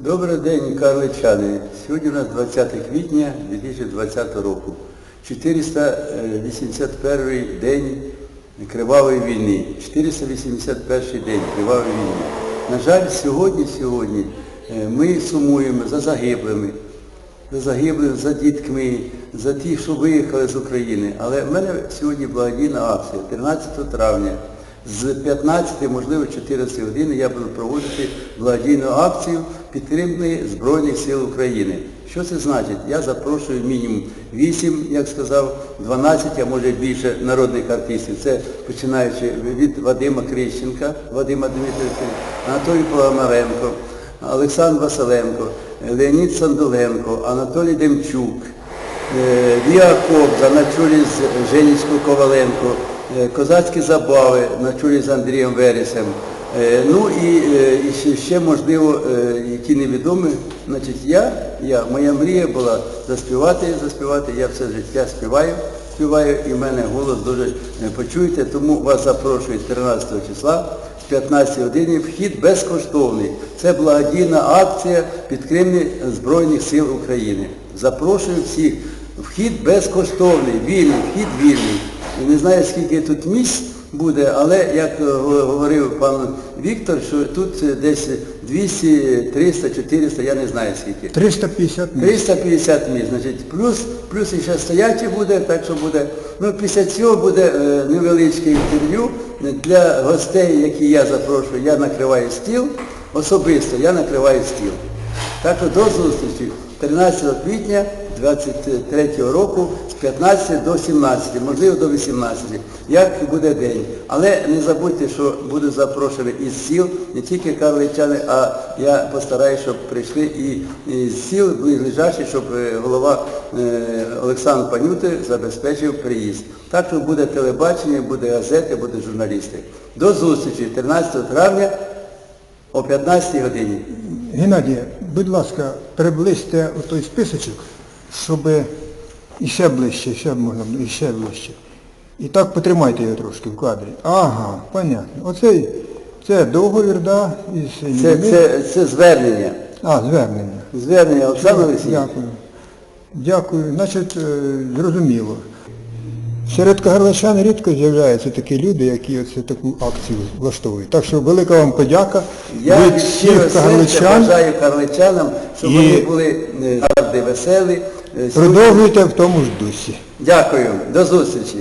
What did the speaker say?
Добрий день, карличани. Сьогодні у нас 20 квітня 2020 року. 481 день кривавої війни. 481 день кривавої війни. На жаль, сьогодні, сьогодні е, ми сумуємо за загиблими, за загиблих, за дітками, за тих, що виїхали з України. Але в мене сьогодні благодійна акція, 13 травня. З 15, можливо, 14 години я буду проводити благодійну акцію підтримки Збройних сил України. Що це значить? Я запрошую мінімум 8, як сказав, 12, а може більше народних артистів. Це починаючи від Вадима Крищенка, Вадима Дмитровича, Анатолій Пономаренко, Олександр Василенко, Леонід Сандоленко, Анатолій Демчук, е, Віа Кобза на чолі з Женічкою Коваленко, козацькі забави на чолі з Андрієм Вересем. Е, Ну і, е, і ще, можливо, е, які невідомі. Значить, я, я, моя мрія була заспівати, заспівати, я все життя співаю, співаю, і в мене голос дуже е, почуєте, тому вас запрошую 13 числа в 15 годині, вхід безкоштовний. Це благодійна акція підтримки Збройних сил України. Запрошую всіх. Вхід безкоштовний, вільний, вхід вільний. І не знаю, скільки тут місць буде, але як е, говорив пан Віктор, що тут е, десь 200, 300, 400, я не знаю скільки. 350 місць. 350 місць, значить, плюс, плюс ще стоячі буде, так що буде. Ну, після цього буде е, невеличке інтерв'ю для гостей, які я запрошую. Я накриваю стіл, особисто я накриваю стіл. Так що до зустрічі 13 квітня 23 року з 15 до 17, можливо до 18, як буде день. Але не забудьте, що буду запрошений із сіл, не тільки карличани, а я постараюся, щоб прийшли і з сіл ближайші, щоб е, голова е, Олександр Панюти забезпечив приїзд. Так що буде телебачення, буде газети, буде журналісти. До зустрічі 13 травня о 15 годині. Геннадій, будь ласка, приблизьте той списочок, щоб іще ближче, ще можна, іще ближче. І так потримайте його трошки в кадрі. Ага, понятно. Оцей, це договір, да, із Це, це, це звернення. А, звернення. Звернення Олександра Олексійовича. Дякую. Дякую. Значить, е, зрозуміло. Серед кагарличан рідко з'являються такі люди, які оце таку акцію влаштовують. Так що велика вам подяка Я від всіх кагарличан. бажаю карличанам, щоб І- вони були е, завжди веселі. Продовжуйте в тому ж дусі. Дякую. До зустрічі.